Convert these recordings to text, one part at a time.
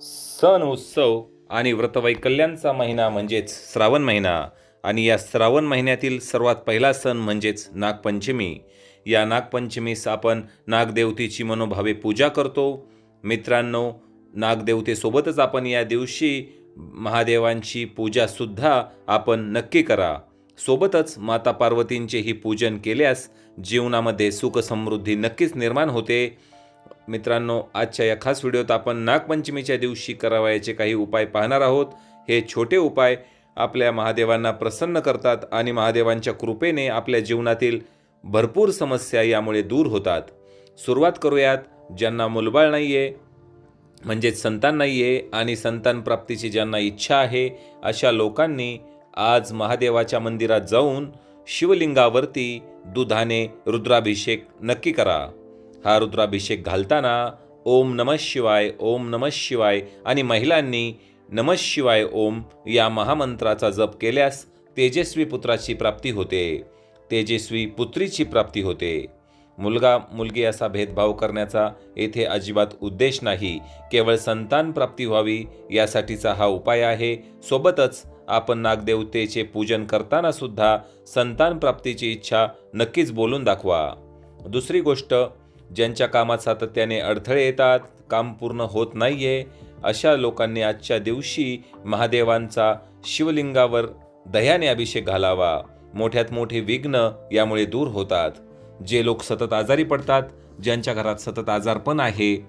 सण उत्सव आणि व्रतवैकल्यांचा महिना म्हणजेच श्रावण महिना. आणि या श्रावण महिन्यातील सर्वात पहिला सण म्हणजेच नागपंचमी. या नागपंचमीस आपण नागदेवतेची मनोभावे पूजा करतो. मित्रांनो नागदेवतेसोबतच आपण या दिवशी महादेवांची पूजासुद्धा आपण नक्की करा. सोबतच माता पार्वतींचेही पूजन केल्यास जीवनामध्ये सुखसमृद्धी नक्कीच निर्माण होते. मित्रांनो आजच्या या खास व्हिडिओत आपण नागपंचमीच्या दिवशी करावयाचे काही उपाय पाहणार आहोत. हे छोटे उपाय आपल्या महादेवांना प्रसन्न करतात आणि महादेवांच्या कृपेने आपल्या जीवनातील भरपूर समस्या यामुळे दूर होतात. सुरुवात करूयात. ज्यांना मुलबाळ नाही आहे म्हणजेच संतान नाही आहे आणि संतान प्राप्तीची ज्यांना इच्छा आहे अशा लोकांनी आज महादेवाच्या मंदिरात जाऊन शिवलिंगावरती दुधाने रुद्राभिषेक नक्की करा. हा रुद्राभिषेक घालताना ओम नमः शिवाय ओम नमः शिवाय आणि महिलांनी नमः शिवाय ओम या महामंत्राचा जप केल्यास तेजस्वी पुत्राची प्राप्ती होते. तेजस्वी पुत्रीची प्राप्ती होते. मुलगा मुलगी असा भेदभाव करण्याचा येथे अजिबात उद्देश नाही. केवळ संतान प्राप्ती व्हावी यासाठीचा हा उपाय आहे. सोबतच आपण नागदेवतेचे पूजन करताना सुद्धा संतान प्राप्तीची इच्छा नक्कीच बोलून दाखवा. दुसरी गोष्ट ज्यांच्या कामात सातत्याने अडथळे येतात काम पूर्ण होत नाहीये अशा लोकांनी आजच्या दिवशी महादेवांचा शिवलिंगावर दह्याने अभिषेक घालावा. मोठ्यात मोठे विघ्न यामुळे दूर होतात. जे लोक सतत आजारी पडतात ज्यांच्या घरात सतत आजारपण आहे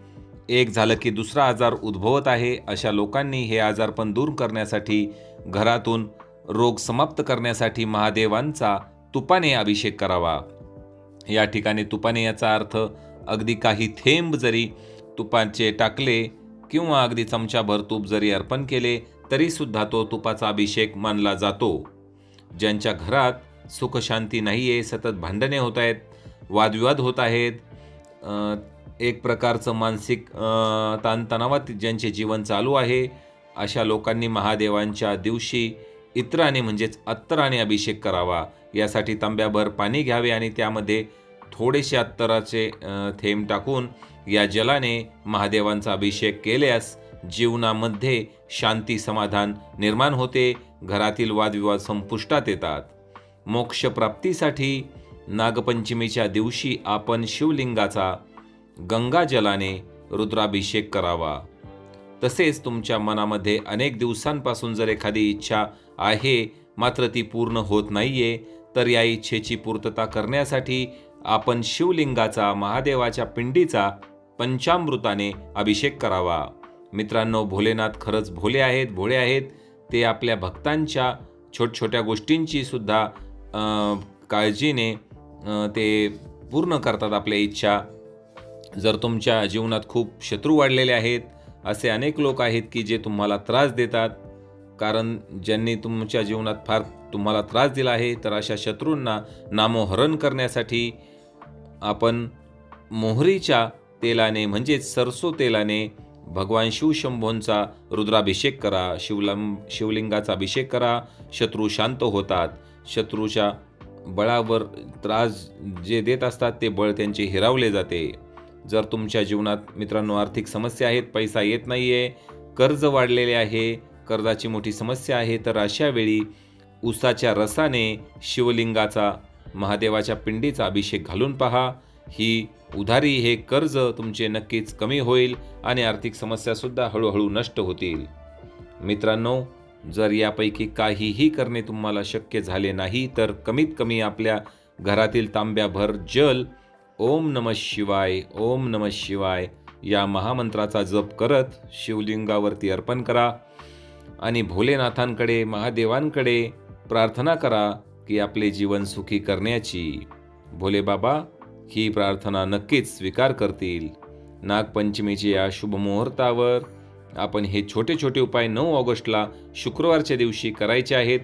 एक झालं की दुसरा आजार उद्भवत आहे अशा लोकांनी हे आजारपण दूर करण्यासाठी घरातून रोग समाप्त करण्यासाठी महादेवांचा तुपाने अभिषेक करावा. या ठिकाणी तुपाने याचा अर्थ अगदी काही थेंब जरी तुपाचे टाकले किंवा अगदी चमचाभर तूप जरी अर्पण केले तरीसुद्धा तो तुपाचा अभिषेक मानला जातो. ज्यांच्या घरात सुखशांती नाही आहे सतत भांडणे होत आहेत वादविवाद होत आहेत एक प्रकारचं मानसिक ताणतणावात ज्यांचे जीवन चालू आहे अशा लोकांनी महादेवांच्या दिवशी इतराने म्हणजेच अत्तराने अभिषेक करावा. यासाठी तांब्याभर पाणी घ्यावे आणि त्यामध्ये थोडेसे अत्तराचे थेंब टाकून या जलाने महादेवांचा अभिषेक केल्यास जीवनामध्ये शांती समाधान निर्माण होते घरातील वादविवाद संपुष्टात येतात. मोक्षप्राप्तीसाठी नागपंचमीच्या दिवशी आपण शिवलिंगाचा गंगाजलाने रुद्राभिषेक करावा. तसेच तुमच्या मनामध्ये अनेक दिवसांपासून जर एखादी इच्छा आहे मात्र ती पूर्ण होत नाहीये तर या इच्छेची पूर्तता करण्यासाठी आपण शिवलिंगाचा महादेवाच्या पिंडीचा पंचामृताने अभिषेक करावा. मित्रांनो भोलेनाथ खरंच भोले आहेत भोळे आहेत. ते आपल्या भक्तांच्या छोटछोट्या गोष्टींची सुद्धा काळजीने ते पूर्ण करतात आपल्या इच्छा. जर तुमच्या जीवनात खूप शत्रू वाढलेले आहेत असे अनेक लोक आहेत की जे तुम्हाला त्रास देतात. कारण ज्यांनी तुमच्या जीवनात फार तुम्हाला त्रास दिला आहे तर अशा शत्रूंना नामोहरण करण्यासाठी आपण मोहरीच्या तेलाने म्हणजेच सरसो तेलाने भगवान शिवशंभोंचा रुद्राभिषेक करा शिवलंब शिवलिंगाचा अभिषेक करा शत्रू शांत होतात. शत्रूच्या बळावर त्रास जे देत असतात ते बळ त्यांचे हिरावले जाते. जर तुमच्या जीवनात मित्रांनो आर्थिक समस्या आहेत पैसा येत नाही आहे कर्ज वाढलेले आहे कर्जाची मोठी समस्या आहे तर अशा वेळी उसाच्या रसाने शिवलिंगाचा महादेवाच्या पिंडीचा अभिषेक घालून पहा. ही उधारी हे कर्ज तुमचे नक्कीच कमी होईल आणि आर्थिक समस्यासुद्धा हळूहळू नष्ट होतील. मित्रांनो जर यापैकी काहीही करणे तुम्हाला शक्य झाले नाही तर कमीत कमी आपल्या घरातील तांब्याभर जल ओम नम शिवाय ओम नम शिवाय या महामंत्राचा जप करत शिवलिंगावरती अर्पण करा. आणि भोलेनाथांकडे महादेवांकडे प्रार्थना करा. की आपले जीवन सुखी करण्याची. भोले बाबा ही प्रार्थना नक्कीच स्वीकार करतील. नागपंचमीच्या या शुभ मुहूर्तावर आपण हे छोटे छोटे उपाय नऊ ऑगस्टला शुक्रवारच्या दिवशी करायचे आहेत.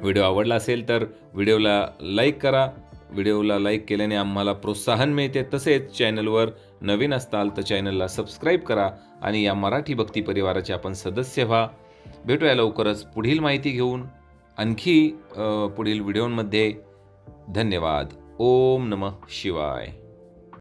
व्हिडिओ आवडला असेल तर व्हिडिओला लाईक करा. व्हिडिओला लाईक केल्याने आम्हाला प्रोत्साहन मिळते. तसेच चॅनलवर नवीन असताल तर चॅनलला सबस्क्राईब करा आणि या मराठी भक्ती परिवाराचे आपण सदस्य व्हा. भेटूया लवकरच पुढील माहिती घेऊन. आणखी पुढील व्हिडिओमध्ये धन्यवाद. ओम नमः शिवाय.